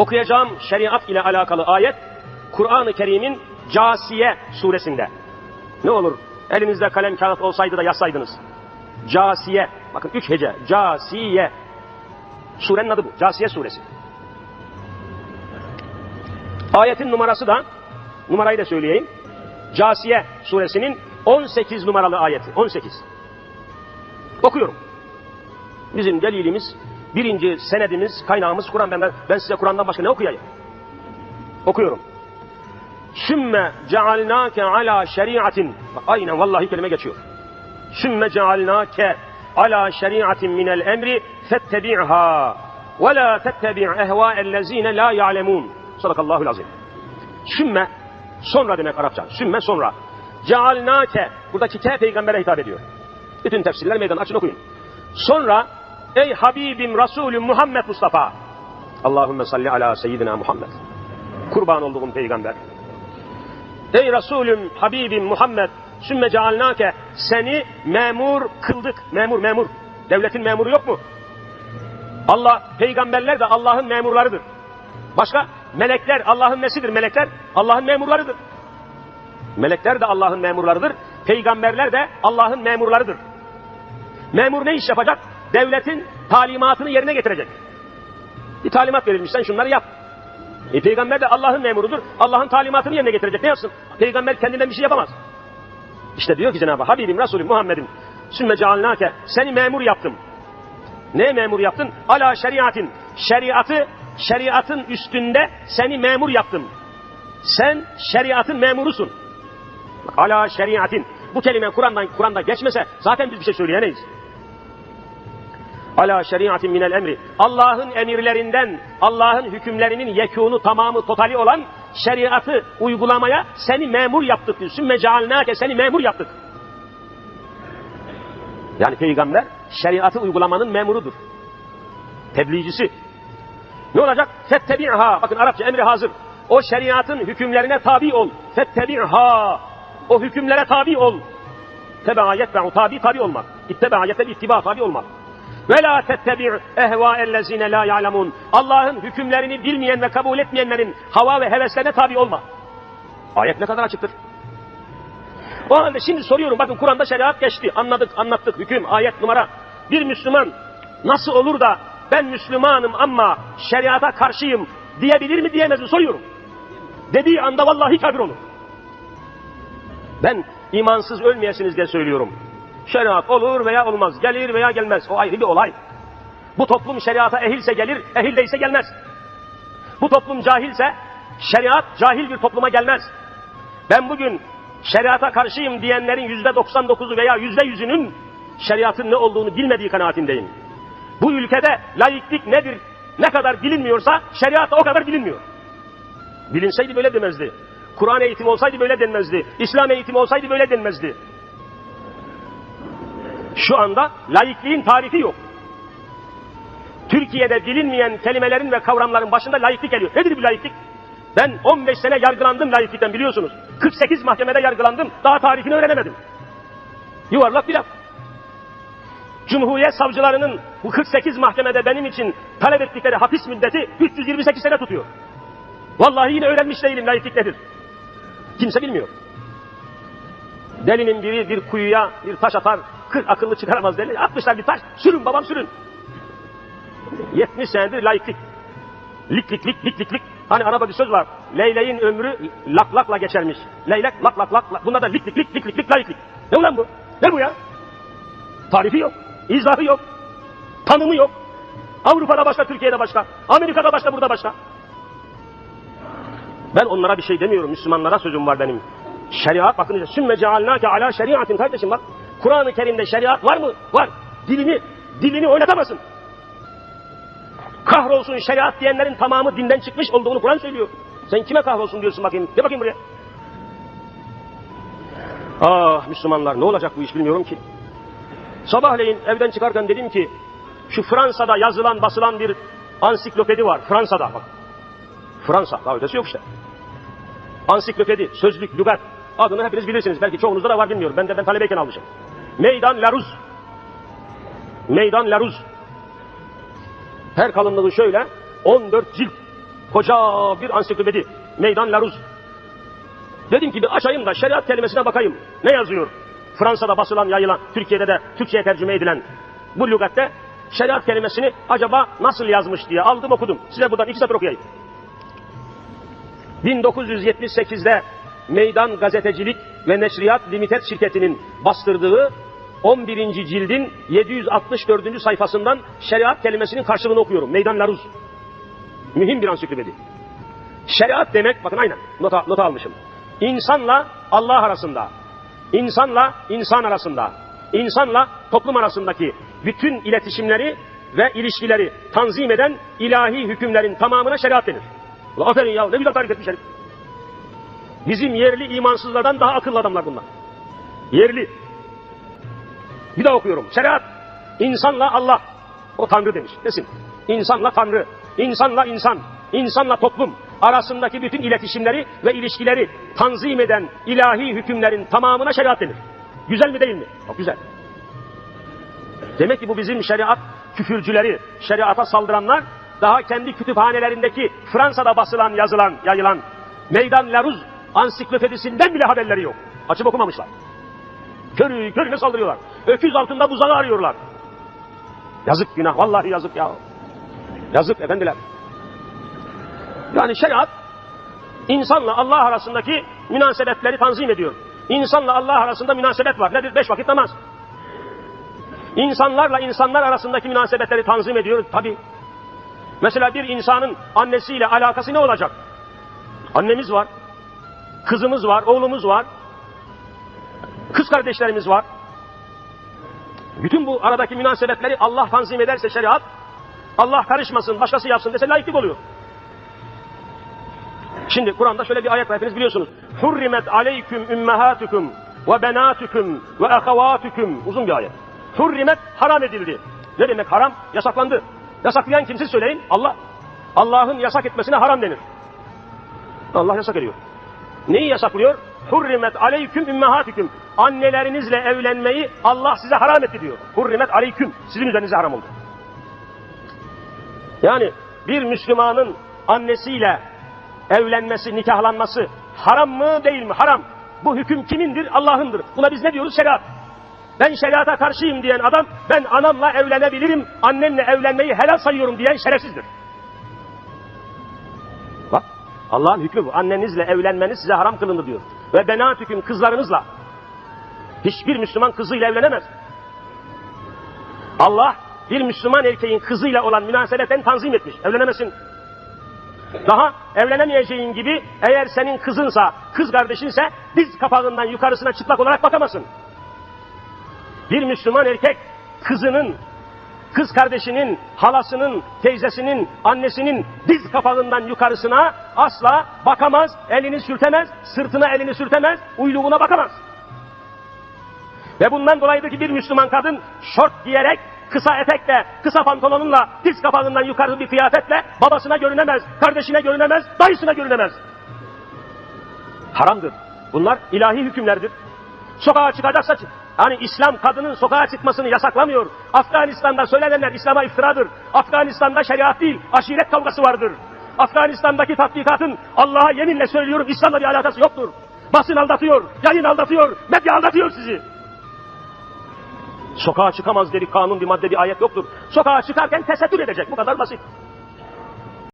Okuyacağım şeriat ile alakalı ayet Kur'an-ı Kerim'in Casiye suresinde. Ne olur elinizde kalem kağıt olsaydı da yazsaydınız. Casiye. Bakın üç hece. Casiye. Surenin adı bu. Casiye suresi. Ayetin numarası da numarayı da söyleyeyim. Casiye suresinin 18 numaralı ayeti. 18. Okuyorum. Bizim delilimiz, birinci senedimiz, kaynağımız Kur'an. Ben, ben size Kur'an'dan başka ne okuyayım? Okuyorum. Sümme cealnâke ala şeriatin. Bak, Aynen vallahi kelime geçiyor. Sümme cealnâke ala şeriatin minel emri fettebi'ha ve la tettebi' ehvâellezîne la ya'lemûn. Sadakallahu azim. Sümme sonra demek Arapça. Sümme sonra. Cealnâke buradaki ke peygambere hitap ediyor. Bütün tefsirler meydan açın okuyun. Sonra ey Habibim Resulüm Muhammed Mustafa. Allahümme salli ala seyyidina Muhammed. Kurban olduğum peygamber. Ey Resulüm, Habibim Muhammed, sümme cealnake, seni memur kıldık. Memur, memur. Devletin memuru yok mu? Allah, peygamberler de Allah'ın memurlarıdır. Başka? Melekler Allah'ın nesidir melekler? Allah'ın memurlarıdır. Melekler de Allah'ın memurlarıdır. Peygamberler de Allah'ın memurlarıdır. Memur ne iş yapacak? Devletin talimatını yerine getirecek. Bir talimat verilmiş sen şunları yap. E, peygamber de Allah'ın memurudur. Allah'ın talimatını yerine getirecek. Ne yapsın? Peygamber kendinden bir şey yapamaz. İşte diyor ki Cenab-ı Habibim, Resulüm, Muhammed'im sümme cealnake seni memur yaptım. Ne memur yaptın? Ala şeriatin. Şeriatı, şeriatın üstünde seni memur yaptım. Sen şeriatın memurusun. Ala şeriatin. Bu kelime Kur'an'dan Kur'an'da geçmese zaten biz bir şey söyleyemeyiz. Ala şeriatin minel emri. Allah'ın emirlerinden, Allah'ın hükümlerinin yekûnu tamamı totali olan şeriatı uygulamaya seni memur yaptık diyor. Sümme cealnâke seni memur yaptık. Yani peygamber şeriatı uygulamanın memurudur. Tebliğcisi. Ne olacak? Fettebi'ha. Bakın Arapça emri hazır. O şeriatın hükümlerine tabi ol. Fettebi'ha. O hükümlere tabi ol. Tebea yetbe'u tabi tabi olmak. İttebea yetbe'u ittiba tabi olmak. Ve la tettebi' ehvâellezîne la ya'lemun. Allah'ın hükümlerini bilmeyen ve kabul etmeyenlerin hava ve heveslerine tabi olma. Ayet ne kadar açıktır. O halde şimdi soruyorum bakın Kur'an'da şeriat geçti. Anladık, anlattık. Hüküm, ayet, numara. Bir Müslüman nasıl olur da ben Müslümanım ama şeriata karşıyım diyebilir mi diyemez mi soruyorum. Dediği anda vallahi kafir olur. Ben imansız ölmeyesiniz diye söylüyorum. Şeriat olur veya olmaz, gelir veya gelmez. O ayrı bir olay. Bu toplum şeriata ehilse gelir, ehil değilse gelmez. Bu toplum cahilse şeriat cahil bir topluma gelmez. Ben bugün şeriata karşıyım diyenlerin yüzde 99'u veya yüzde yüzünün şeriatın ne olduğunu bilmediği kanaatindeyim. Bu ülkede laiklik nedir, ne kadar bilinmiyorsa şeriat o kadar bilinmiyor. Bilinseydi böyle demezdi. Kur'an eğitimi olsaydı böyle denmezdi. İslam eğitimi olsaydı böyle denmezdi. Şu anda laikliğin tarifi yok. Türkiye'de bilinmeyen kelimelerin ve kavramların başında laiklik geliyor. Nedir bu laiklik? Ben 15 sene yargılandım laiklikten biliyorsunuz. 48 mahkemede yargılandım. Daha tarifini öğrenemedim. Yuvarlak bir laf. Cumhuriyet savcılarının bu 48 mahkemede benim için talep ettikleri hapis müddeti 328 sene tutuyor. Vallahi yine öğrenmiş değilim laiklik nedir. Kimse bilmiyor. Delinin biri bir kuyuya bir taş atar, 40 akıllı çıkaramaz deli. Atmışlar bir taş, sürün babam sürün. 70 senedir laiklik. Lik lik lik lik lik lik. Hani araba bir söz var. Leyleğin ömrü lak lakla geçermiş. Leylek lak lak lak. lak. Bunda da lik lik lik lik lik lik laiklik. Ne ulan bu? Ne bu ya? Tarifi yok. izahı yok. Tanımı yok. Avrupa'da başka, Türkiye'de başka. Amerika'da başka, burada başka. Ben onlara bir şey demiyorum. Müslümanlara sözüm var benim. Şeriat bakın sümme cealnake ala şeriatin kardeşim bak. Kur'an-ı Kerim'de şeriat var mı? Var. Dilini dilini oynatamazsın. Kahrolsun şeriat diyenlerin tamamı dinden çıkmış olduğunu Kur'an söylüyor. Sen kime kahrolsun diyorsun bakayım. De bakayım buraya. Ah Müslümanlar ne olacak bu iş bilmiyorum ki. Sabahleyin evden çıkarken dedim ki şu Fransa'da yazılan basılan bir ansiklopedi var. Fransa'da bak. Fransa daha ötesi yok işte. Ansiklopedi, sözlük, lügat adını hepiniz bilirsiniz. Belki çoğunuzda da var bilmiyorum. Ben de ben talebeyken almışım. Meydan Laruz. Meydan Laruz. Her kalınlığı şöyle 14 cilt. Koca bir ansiklopedi. Meydan Laruz. Dedim ki bir açayım da şeriat kelimesine bakayım. Ne yazıyor? Fransa'da basılan, yayılan, Türkiye'de de Türkçe'ye tercüme edilen bu lügatte şeriat kelimesini acaba nasıl yazmış diye aldım okudum. Size buradan iki satır okuyayım. 1978'de Meydan Gazetecilik ve Neşriyat Limited şirketinin bastırdığı 11. cildin 764. sayfasından şeriat kelimesinin karşılığını okuyorum. Meydan Laruz. Mühim bir ansiklopedi. Şeriat demek, bakın aynen nota, nota almışım. İnsanla Allah arasında, insanla insan arasında, insanla toplum arasındaki bütün iletişimleri ve ilişkileri tanzim eden ilahi hükümlerin tamamına şeriat denir. Ulan aferin ya ne güzel tarif etmiş herif. Bizim yerli imansızlardan daha akıllı adamlar bunlar. Yerli. Bir daha okuyorum. Şeriat, insanla Allah. O Tanrı demiş. Desin. İnsanla Tanrı, insanla insan, insanla toplum arasındaki bütün iletişimleri ve ilişkileri tanzim eden ilahi hükümlerin tamamına şeriat denir. Güzel mi değil mi? Çok güzel. Demek ki bu bizim şeriat küfürcüleri, şeriata saldıranlar daha kendi kütüphanelerindeki Fransa'da basılan, yazılan, yayılan Meydan Laruz ansiklopedisinden bile haberleri yok. Açıp okumamışlar. Körü körüne saldırıyorlar. Öküz altında buzağı arıyorlar. Yazık günah, vallahi yazık ya. Yazık efendiler. Yani şeriat insanla Allah arasındaki münasebetleri tanzim ediyor. İnsanla Allah arasında münasebet var. Nedir? Beş vakit namaz. İnsanlarla insanlar arasındaki münasebetleri tanzim ediyor. Tabi. Mesela bir insanın annesiyle alakası ne olacak? Annemiz var. Kızımız var, oğlumuz var. Kız kardeşlerimiz var. Bütün bu aradaki münasebetleri Allah tanzim ederse şeriat, Allah karışmasın, başkası yapsın dese layıklık oluyor. Şimdi Kur'an'da şöyle bir ayet var hepiniz biliyorsunuz. Hurrimet aleyküm ümmehatukum ve benatukum ve ahavatukum. Uzun bir ayet. Hurrimet haram edildi. Ne demek haram? Yasaklandı. Yasaklayan kim siz söyleyin? Allah. Allah'ın yasak etmesine haram denir. Allah yasak ediyor. Neyi yasaklıyor? Hurrimet aleyküm ümmehatikum. Annelerinizle evlenmeyi Allah size haram etti diyor. Hurrimet aleyküm. Sizin üzerinize haram oldu. Yani bir Müslümanın annesiyle evlenmesi, nikahlanması haram mı değil mi? Haram. Bu hüküm kimindir? Allah'ındır. Buna biz ne diyoruz? Şeriat. Ben şeriata karşıyım diyen adam, ben anamla evlenebilirim, annemle evlenmeyi helal sayıyorum diyen şerefsizdir. Allah'ın hükmü bu. Annenizle evlenmeniz size haram kılındı diyor. Ve benat hüküm kızlarınızla. Hiçbir Müslüman kızıyla evlenemez. Allah bir Müslüman erkeğin kızıyla olan münasebeten tanzim etmiş. Evlenemesin. Daha evlenemeyeceğin gibi eğer senin kızınsa, kız kardeşinse diz kapağından yukarısına çıplak olarak bakamazsın. Bir Müslüman erkek kızının, kız kardeşinin, halasının, teyzesinin, annesinin diz kapağından yukarısına asla bakamaz, elini sürtemez, sırtına elini sürtemez, uyluğuna bakamaz. Ve bundan dolayıdır ki bir Müslüman kadın şort giyerek, kısa etekle, kısa pantolonunla, diz kapağından yukarı bir kıyafetle babasına görünemez, kardeşine görünemez, dayısına görünemez. Haramdır. Bunlar ilahi hükümlerdir. Sokağa çıkacaksa hani İslam kadının sokağa çıkmasını yasaklamıyor. Afganistan'da söylenenler İslam'a iftiradır. Afganistan'da şeriat değil, aşiret kavgası vardır. Afganistan'daki tatbikatın Allah'a yeminle söylüyorum İslam'la bir alakası yoktur. Basın aldatıyor, yayın aldatıyor, medya aldatıyor sizi. Sokağa çıkamaz dedi kanun bir madde bir ayet yoktur. Sokağa çıkarken tesettür edecek bu kadar basit.